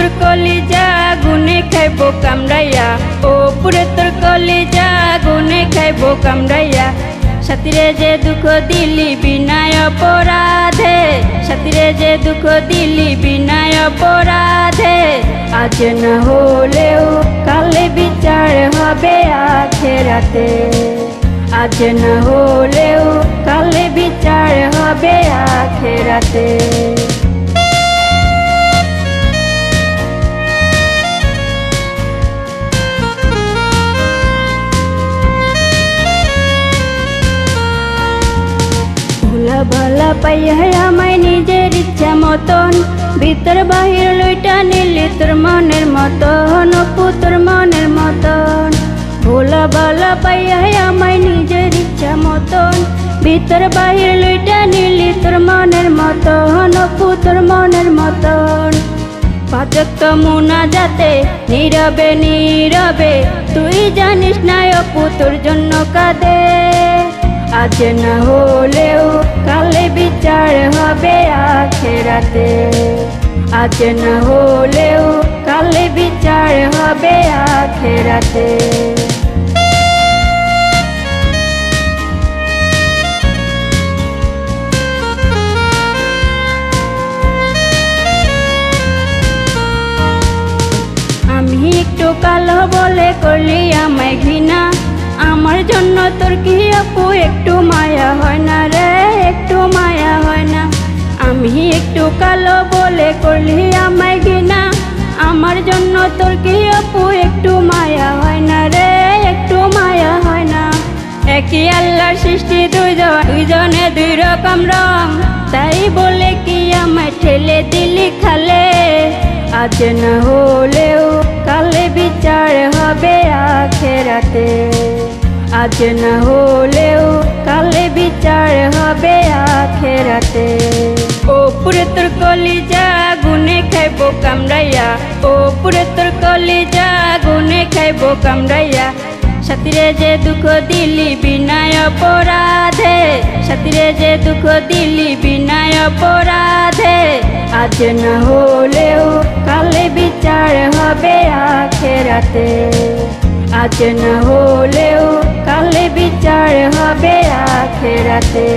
তোর কলিজা গুনে খাইব কামড়াইয়া। ও পুরে তোর কলিজা গুনে খাইব কামড়াইয়া। সাথীরে যে দুঃখ দিলি বিনায় অপরাধে, সাথীরে যে দুঃখ দিলি বিনায় অপরাধে, আজ না হলেও কালে বিচার হবে আখেরাতে। আজ না হলেও কালে বিচার হবে আখেরাতে। ভোলা পাইয়া আমায় নিজের ইচ্ছা মতন ভিতর বাহির লইটা নিলি তোর মনের মতন অপু তোর মনের মতন ভোলা ভালা পাইয়া আমায় নিজের ইচ্ছা মতন ভিতর বাহির লইটা নিলি তোর মনের মতন অপু তোর মনের মতন পাচক মুনা যাতে নীরবে নীরবে তুই জানিস না অপু তোর জন্য কাঁদে আজ না হলেও কালে বিচার হবে আখেরাতে। আজ না হলেও কালে বিচার হবে আখেরাতে। আমি একটু কালো বলে করলি আমায় তোর কি আপু? একটু মায়া হয় না রে, একটু মায়া হয় না। আমি একটু কালো বলে করলি আমায় ঘৃণা। আমার জন্য তোর কি আপু? একটু মায়া হয় না রে, একটু মায়া হয় না। একই আল্লাহর সৃষ্টি দুইজন দুইজনে দুই রকম রং। তাই বলে কি আমায় ঠেলে দিলি খালে? আজ না হলেও কালে বিচার হবে আখেরাতে। আজ না হলেও কালে বিচার হবে আখেরাতে। ও পুরে তোর কলিজা গুনে খাইব কামড়াইয়া। ও পুরে তোর কলিজা গুনে খাইব কামড়াইয়া। সাথীরে যে দুঃখ দিলি বিনায় অপরাধে, সাথীরে যে দুঃখ দিলি বিনায় অপরাধে, আজ না হলেও কালে বিচার হবে আখেরাতে। আজ না হলেও বিচার হবে আখেরাতে।